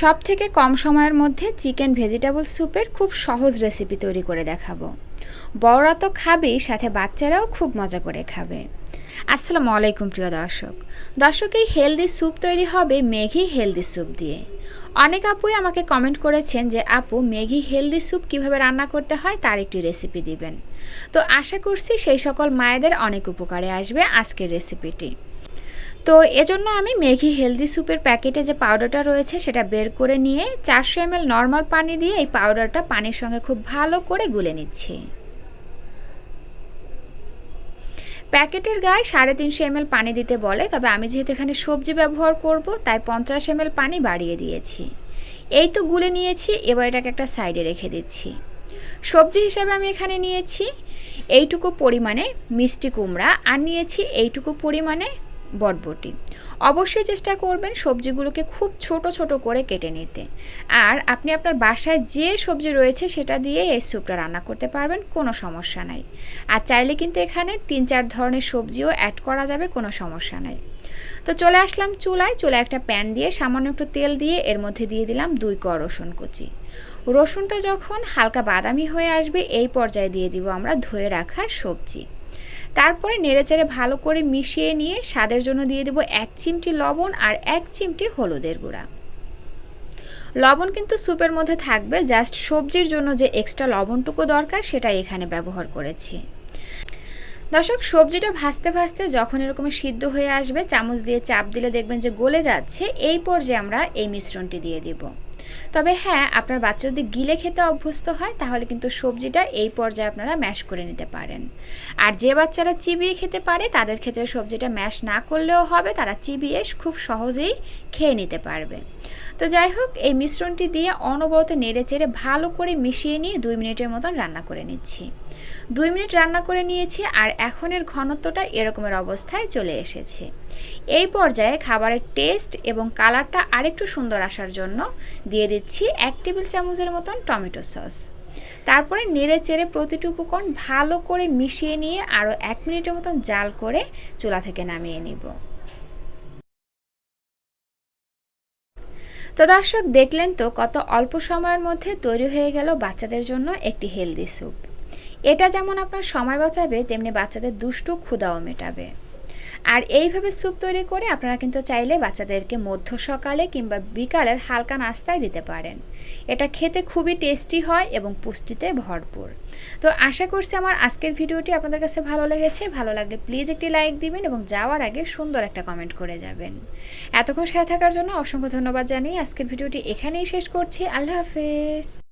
সব থেকে কম সময়ের মধ্যে চিকেন ভেজিটেবল স্যুপের খুব সহজ রেসিপি তৈরি করে দেখাবো। বড়রা তো খাবেই, সাথে বাচ্চারাও খুব মজা করে খাবে। আসসালামু আলাইকুম প্রিয় দর্শক। দর্শক, এই হেলদি স্যুপ তৈরি হবে মেঘি হেলদি স্যুপ দিয়ে। অনেক আপুই আমাকে কমেন্ট করেছেন যে, আপু মেঘি হেলদি স্যুপ কীভাবে রান্না করতে হয় তার একটি রেসিপি দিবেন। তো আশা করছি সেই সকল মায়েদের অনেক উপকারে আসবে আজকের রেসিপিটি। তো এজন্য আমি মেঘি হেলদি স্যুপের প্যাকেটে যে পাউডারটা রয়েছে সেটা বের করে নিয়ে চারশো এম নর্মাল পানি দিয়ে এই পাউডারটা পানির সঙ্গে খুব ভালো করে গুলে নিচ্ছি। প্যাকেটের গায়ে সাড়ে তিনশো এম পানি দিতে বলে, তবে আমি যেহেতু এখানে সবজি ব্যবহার করব, তাই পঞ্চাশ এম পানি বাড়িয়ে দিয়েছি। এই তো গুলে নিয়েছি, এবার এটাকে একটা সাইডে রেখে দিচ্ছি। সবজি হিসাবে আমি এখানে নিয়েছি এইটুকু পরিমাণে মিষ্টি কুমড়া, আর নিয়েছি এইটুকু পরিমাণে বটবটি। অবশ্যই চেষ্টা করবেন সবজিগুলোকে খুব ছোট ছোট করে কেটে নিতে। আর আপনি আপনার বাসায় যে সবজি রয়েছে সেটা দিয়ে এই স্যুপটা রান্না করতে পারবেন, কোনো সমস্যা নাই। আর চাইলে কিন্তু এখানে তিন চার ধরনের সবজিও অ্যাড করা যাবে, কোনো সমস্যা নাই। তো চলে আসলাম চুলায়। চুলায় একটা প্যান দিয়ে সামান্য একটু তেল দিয়ে এর মধ্যে দিয়ে দিলাম দুই ক রসুন কুচি। রসুনটা যখন হালকা বাদামি হয়ে আসবে, এই পর্যায়ে দিয়ে দিব আমরা ধুয়ে রাখা সবজি। তারপরে নেড়েচেড়ে ভালো করে মিশিয়ে নিয়ে স্বাদের জন্য দিয়ে দেবো এক চিমটি লবণ আর এক চিমটি হলুদের গুঁড়া। লবণ কিন্তু স্যুপের মধ্যে থাকবে, জাস্ট সবজির জন্য যে এক্সট্রা লবণটুকু দরকার সেটা এখানে ব্যবহার করেছি। দর্শক, সবজিটা ভাজতে ভাজতে যখন এরকম সিদ্ধ হয়ে আসবে, চামচ দিয়ে চাপ দিলে দেখবেন যে গলে যাচ্ছে, এই পর্যায়ে আমরা এই মিশ্রণটি দিয়ে দিব। তবে হ্যাঁ আপনার বাচ্চা যদি গিলে খেতে অভ্যস্ত হয়, তাহলে কিন্তু সবজিটা এই পর্যায়ে আপনারা ম্যাশ করে নিতে পারেন। আর যে বাচ্চারা চিবিয়ে খেতে পারে, তাদের ক্ষেত্রে সবজিটা ম্যাশ না করলেও হবে, তারা চিবিয়ে খুব সহজেই খেয়ে নিতে পারবে। তো যাই হোক, এই মিশ্রণটি দিয়ে অনবরত নেড়ে চেড়ে ভালো করে মিশিয়ে নিয়ে দুই মিনিটের মতন রান্না করে নিচ্ছি। দুই মিনিট রান্না করে নিয়েছি, আর এখন এর ঘনত্বটা এরকমের অবস্থায় চলে এসেছে। এই পর্যায়ে খাবারের টেস্ট এবং কালারটা আরেকটু সুন্দর আসার জন্য দিয়ে দিচ্ছি এক টেবিল চামচের মতন টমেটো সস। তারপরে নেড়ে চেড়ে প্রতিটি উপকরণ ভালো করে মিশিয়ে নিয়ে আরও এক মিনিটের মতন জাল করে চুলা থেকে নামিয়ে নিব। তো দর্শক, দেখলেন তো কত অল্প সময়ের মধ্যে তৈরি হয়ে গেল বাচ্চাদের জন্য একটি হেলদি স্যুপ এটা যেমন আপনার সময় বাঁচাবে, তেমনি বাচ্চাদের দুষ্টু ক্ষুদাও মেটাবে। আর এইভাবে স্যুপ তৈরি করে আপনারা কিন্তু চাইলে বাচ্চাদেরকে মধ্য সকালে কিংবা বিকালের হালকা নাস্তায় দিতে পারেন। এটা খেতে খুবই টেস্টি হয় এবং পুষ্টিতে ভরপুর। তো আশা করছি আমার আজকের ভিডিওটি আপনাদের কাছে ভালো লেগেছে। ভালো লাগলে প্লিজ একটি লাইক দিবেন এবং যাওয়ার আগে সুন্দর একটা কমেন্ট করে যাবেন। এতক্ষণ সাথে থাকার জন্য অসংখ্য ধন্যবাদ জানিয়ে আজকের ভিডিওটি এখানেই শেষ করছি। আল্লাহ হাফেজ।